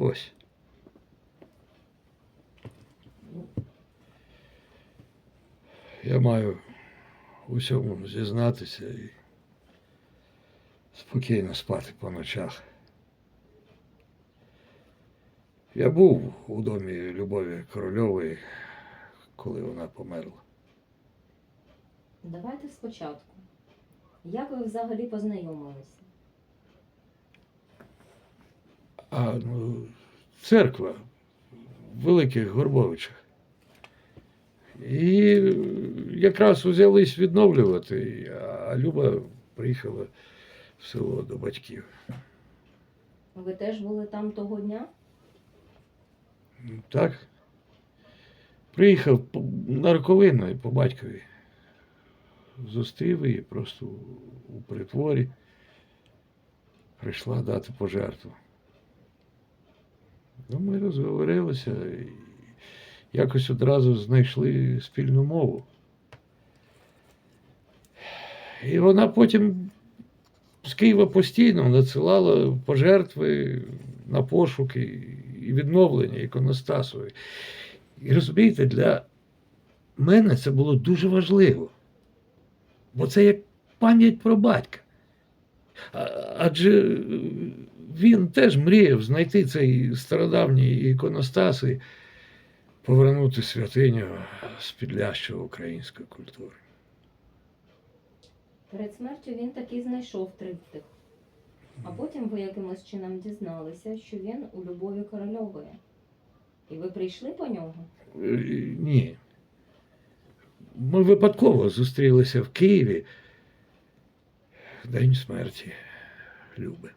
Ось. Я маю у всьому зізнатися і спокійно спати по ночах. Я був у домі Любові Корольової, коли вона померла. Давайте спочатку. Як ви взагалі познайомилися? А ну, церква в Великих Горбовичах. І якраз узялись відновлювати, а Люба приїхала в село до батьків. Ви теж були там того дня? Так. Приїхав на роковину по батькові. Зустрів її просто у- у притворі. Прийшла дати пожертву. Ну, ми розговорилися і якось одразу знайшли спільну мову. І вона потім з Києва постійно надсилала пожертви на пошуки і відновлення іконостасу. І розумієте, для мене це було дуже важливо. Бо це як пам'ять про батька. Адже він теж мріяв знайти цей стародавній іконостас і повернути святиню з підлящого української культури. Перед смертю він таки знайшов триптих. А потім ви якимось чином дізналися, що він у Любові Корольової. І ви прийшли по нього? Е, Ні. Ми випадково зустрілися в Києві в день смерті Люби.